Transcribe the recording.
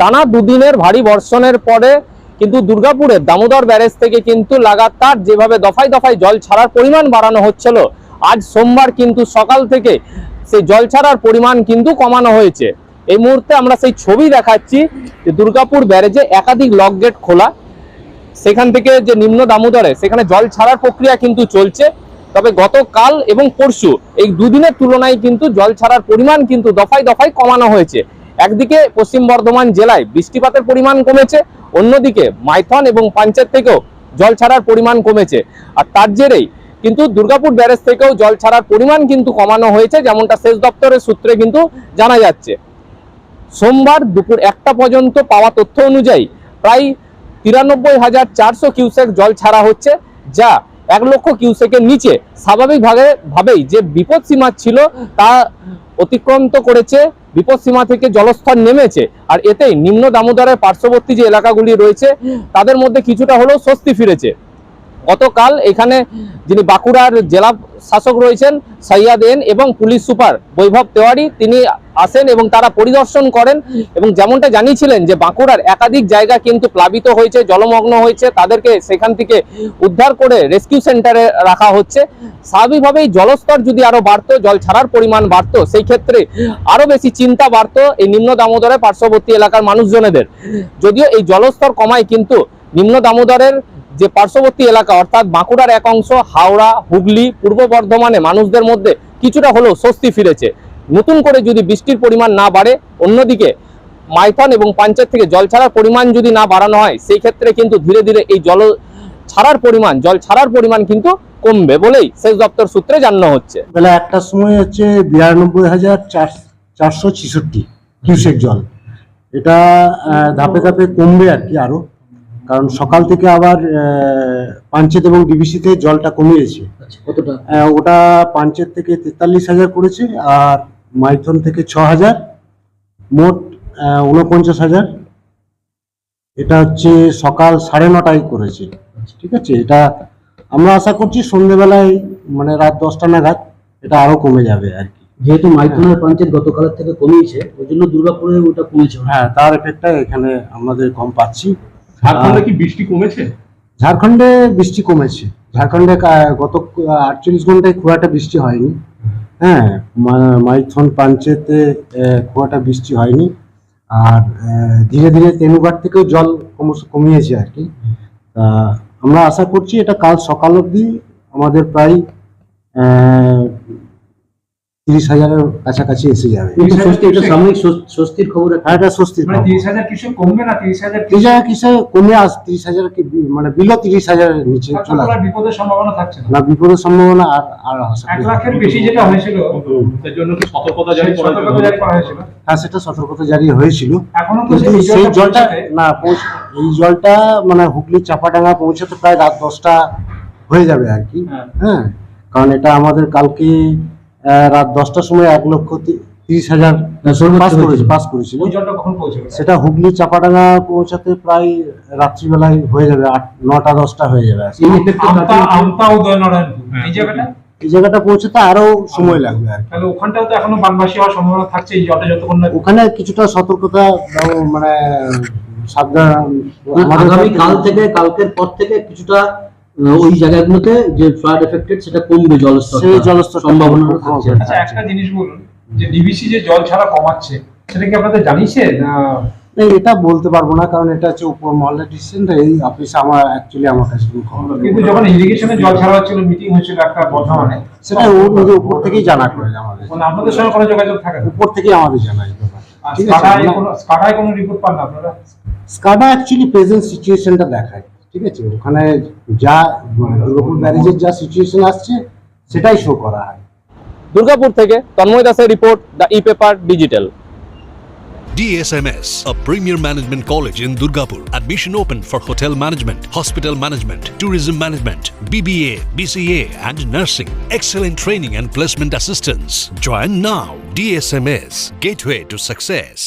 টানা দুদিনের ভারী বর্ষণের পরে কিন্তু দুর্গাপুরের দামোদর ব্যারেজ থেকে কিন্তু লাগাতার যেভাবে দফায় দফায় জল ছাড়ার পরিমাণ বাড়ানো হচ্ছিল, আজ সোমবার কিন্তু সকাল থেকে সেই জল ছাড়ার পরিমাণ কিন্তু কমানো হয়েছে। এই মুহূর্তে আমরা সেই ছবি দেখাচ্ছি যে দুর্গাপুর ব্যারেজে একাধিক লক গেট খোলা। সেখান থেকে যে নিম্ন দামোদরে সেখানে জল ছাড়ার প্রক্রিয়া কিন্তু চলছে। তবে গতকাল এবং পরশু এই দুদিনের তুলনায় কিন্তু জল ছাড়ার পরিমাণ কিন্তু দফায় দফায় কমানো হয়েছে। একদিকে পশ্চিম বর্ধমান জেলায় বৃষ্টিপাতের পরিমাণ কমেছে, অন্যদিকে মাইথন এবং পাঞ্চের থেকেও জল ছাড়ার পরিমাণ কমেছে। আর তার জেরেই কিন্তু দুর্গাপুর ব্যারেজ থেকেও জল ছাড়ার পরিমাণ কিন্তু কমানো হয়েছে, যেমনটা সেচ দপ্তরের সূত্রে কিন্তু জানা যাচ্ছে। সোমবার দুপুর একটা পর্যন্ত পাওয়া তথ্য অনুযায়ী প্রায় তিরানব্বই হাজার চারশো কিউসেক জল ছাড়া হচ্ছে, যা এক লক্ষ কিউসেকের নিচে স্বাভাবিকভাবে ভাবেই যে বিপদ সীমা ছিল তা অতিক্রান্ত করেছে বিপদসীমা থেকে জলস্তর নেমেছে। আর এতেই নিম্ন দামোদরের পার্শ্ববর্তী যে এলাকাগুলি রয়েছে, তাদের মধ্যে কিছুটা হলেও স্বস্তি ফিরেছে। গতকাল এখানে যিনি বাঁকুড়ার জেলা শাসক রয়েছেন, সাইয়াদ এন এবং পুলিশ সুপার বৈভব তেওয়ারি, তিনি আসেন এবং তারা পরিদর্শন করেন এবং যেমনটা জানিয়েছিলেন যে বাঁকুড়ার একাধিক জায়গা কিন্তু প্লাবিত হয়েছে, জলমগ্ন হয়েছে, তাদেরকে সেখান থেকে উদ্ধার করে রেস্কিউ সেন্টারে রাখা হচ্ছে। স্বাভাবিকভাবেই জলস্তর যদি আরও বাড়তো, জল ছাড়ার পরিমাণ বাড়তো, সেই ক্ষেত্রে আরও বেশি চিন্তা বাড়তো এই নিম্ন দামোদরের পার্শ্ববর্তী এলাকার মানুষজনেদের। যদিও এই জলস্তর কমায়, কিন্তু নিম্ন দামোদরের যে পার্শ্ববর্তী এলাকা, অর্থাৎ বাঁকুড়ার এক অংশ, হাওড়া, হুগলি, পূর্ব বর্ধমানে মানুষদের মধ্যে কিছুটা হলেও স্বস্তি ফিরেছে। নতুন করে যদি বৃষ্টির পরিমাণ না বাড়ে অন্যদিকে মাইথন এবং পাঞ্চের থেকে জল ছাড়ার পরিমাণ যদি না বাড়ানো হয় সেই ক্ষেত্রে কিন্তু ধীরে ধীরে এই জল ছাড়ার পরিমাণ জল ছাড়ার পরিমাণ কিন্তু কমবে বলেই সেচ দপ্তর সূত্রে জানানো হচ্ছে। বেলা একটার সময় হচ্ছে বিরানব্বই হাজার চার চারশো ছেষট্টি কিউসেক জল। এটা ধাপে ধাপে কমবে আর কি আরও। কারণ সকাল থেকে আবার পাঞ্চেত এবং ডিবিসিতে জলটা কমিয়েছে। কতটা? ওটা পাঞ্চেত থেকে তেতাল্লিশ হাজার করেছে আর মাইথন থেকে ছ হাজার মোট উনপঞ্চাশ হাজার। এটা হচ্ছে সকাল সাড়ে নটায় করেছে। ঠিক আছে? এটা আমরা আশা করছি সন্ধেবেলায় মানে রাত দশটা নাগাদ এটা আরও কমে যাবে আর কি। যেহেতু মাইথনের পঞ্চায়েত গতকালের থেকে কমিয়েছে ওই জন্য দুর্গাপুরে ওটা কমেছে। হ্যাঁ তার এফেক্টটা এখানে আমাদের কম পাচ্ছি। ঝাড়খণ্ডে কি বৃষ্টি কমেছে? ঝাড়খণ্ডে বৃষ্টি কমেছে। ঝাড়খণ্ডে গত আটচল্লিশ ঘন্টায় খুব একটা বৃষ্টি হয়নি। হ্যাঁ মাইথন পাঞ্চেতে খুব একটা বৃষ্টি হয়নি। আর ধীরে ধীরে তেনুঘাট থেকেও জল ক্রমশ কমিয়েছে আর কি। আমরা আশা করছি এটা কাল সকাল অবধি আমাদের প্রায় তিরিশ হাজারের কাছাকাছি এসে যাবে। এটা সাময়িক স্বস্তির খবর একটা হ্যাঁ এটা স্বস্তির মানে খবর। তিরিশ হাজার কিছু কমবে না? তিরিশ হাজার তিরিশ হাজার কিসে কমে আস তিরিশ হাজার কি মানে বিলো তিরিশ হাজারের নিচে চলে আসবে। বিপদের সম্ভাবনা থাকছে না। না বিপদের সম্ভাবনা আর আর এক লাখের বেশি যেটা হয়েছিল। তার জন্য কি সতর্কতা জারি করা হয়েছিল? জারি করা হয়েছিল। হ্যাঁ সেটা সতর্কতা জারি হয়েছিল। এখনও কিন্তু সেই জলটা না এই জলটা মানে হুগলি চাপাডাঙ্গা পৌঁছাতে প্রায় রাত দশটা হয়ে যাবে আর কি। হ্যাঁ। হ্যাঁ কারণ এটা আমাদের কালকে রাত দশটার সময় এক লক্ষ তিরিশ হাজার পাস করেছে পাস করেছিল। ওই জলটা কখন পৌঁছবে সেটা হুগলি চাপাডাঙ্গা পৌঁছাতে প্রায় রাত্রিবেলায় হয়ে যাবে আট নটা দশটা হয়ে যাবে। এই হ্যাঁ। এই জায়গাটা? পৌঁছাতে আরও সময় লাগবে আর তাহলে ওখানটাও তো এখনও বানবাসী হওয়ার সম্ভাবনা থাকছে এই যতক্ষণ না ওখানে কিছুটা সতর্কতা মানে সাবধান আগামী কাল থেকে কালকের পর থেকে কিছুটা ওই জায়গাগুলোতে যে ফ্লাড এফেক্টেড সেটা কমবে জলস্তর সেই জলস্তর সম্ভাবনা থাকছে আচ্ছা একটা জিনিস বলুন যে ডিবিসি যে জল ছাড়া কমাচ্ছে সেটা কি আপনাদের জানিয়েছে না? এটা বলতে পারব না কারণ এটা হচ্ছে উপর মহলের ডিসিশন এই অফিসে আমার অ্যাকচুয়ালি আমার কাছে। কিন্তু যখন ইরিগেশনে জল ছাড়া হচ্ছিল মিটিং হয়েছিল একটা বর্ধমানে সেটা ও নিজে উপর থেকেই জানা করে আমাদের। মানে আপনাদের সঙ্গে কোনো যোগাযোগ থাকে না? উপর থেকেই আমাদের জানা স্কাডায় আছে কোনো স্কাডায় কোনো রিপোর্ট পান না আপনারা? স্কাডা অ্যাকচুয়ালি প্রেজেন্ট সিচুয়েশনটা দেখায়। ঠিক আছে ওখানে যা মানে দুর্গাপুর ব্যারেজের যা সিচুয়েশন আসছে সেটাই শো করা হয় দুর্গাপুর থেকে তন্ময় দাসের report the E paper digital DSMS, a premier management college in Durgapur. Admission open for hotel management, hospital management, tourism management, BBA, BCA, and nursing. Excellent training and placement assistance. Join now. DSMS, gateway to success.